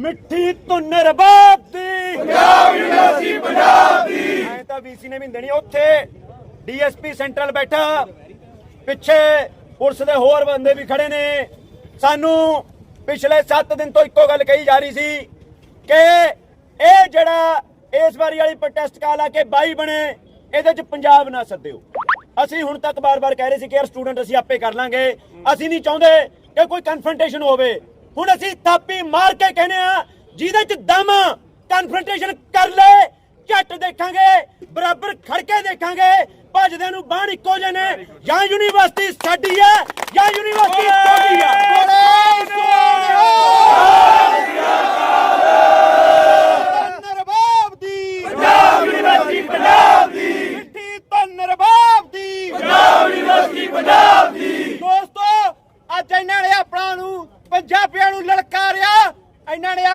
ਮਿੱਠੀ ਧੁੰਨ ਰਬਾਬ ਦੀ। ਪੰਜਾਬ ਯੂਨੀਵਰਸਿਟੀ ਪੰਜਾਬ ਦੀ। ਐ ਤਾਂ ਵੀਸੀ ਨੇ ਵੀ ਦੇਣੀ ਉੱਥੇ ਡੀਐਸਪੀ ਸੈਂਟਰਲ ਬੈਠਾ। ਪਿੱਛੇ ਪੁਲਿਸ ਦੇ ਹੋਰ ਬੰਦੇ ਵੀ ਖੜੇ ਨੇ। ਸਾਨੂੰ ਪਿਛਲੇ 7 ਦਿਨ ਤੋਂ ਇੱਕੋ ਗੱਲ ਕਹੀ ਜਾ ਰਹੀ ਸੀ ਕਿ ਇਹ ਜਿਹੜਾ ਇਸ ਵਾਰੀ ਵਾਲੀ ਪ੍ਰੋਟੈਸਟ ਕਾਲ ਆ ਕੇ ਬਾਈ ਬਣੇ ਇਹਦੇ ਚ ਪੰਜਾਬ ਨਾ ਸੱਦਿਓ। ਅਸੀਂ ਹੁਣ ਤੱਕ ਬਾਰ-ਬਾਰ ਕਹਿ ਰਹੇ ਸੀ ਕਿ ਯਾਰ ਸਟੂਡੈਂਟ ਅਸੀਂ ਆਪੇ ਕਰ ਲਾਂਗੇ। ਅਸੀਂ ਨਹੀਂ ਚਾਹੁੰਦੇ ਕਿ ਕੋਈ ਕਨਫਰੰਟੇਸ਼ਨ ਹੋਵੇ। ਹੁਣ ਅਸੀਂ ਥਾਪੀ ਮਾਰ ਕੇ ਕਹਿੰਦੇ ਆ ਜਿਹਦੇ ਚ ਦਮ ਕਨਫਰੰਟੇਸ਼ਨ ਕਰ ਲੈ ਝੱਟ ਦੇਖਾਂਗੇ ਬਰਾਬਰ ਖੜ ਕੇ ਦੇਖਾਂਗੇ ਭਜਦੇ ਨੂੰ ਬਾਣ ਇੱਕੋ ਜਿਹੇ ਨੇ। ਜਾਂ ਯੂਨੀਵਰਸਿਟੀ ਸਾਡੀ ਹੈ ਜਾਂ ਯੂਨੀਵਰਸਿਟੀ ਤੁਹਾਡੀ ਹੈ ਦੋਸਤੋ ਅੱਜ ਇਹਨਾਂ ਨੇ ਆਪਣਾ ਨੂੰ ਪੰਜਾਬੀਆਂ ਨੂੰ ਲੜਕਾ ਲਲਕਾਰਿਆ ਇਹਨਾਂ ਨੇ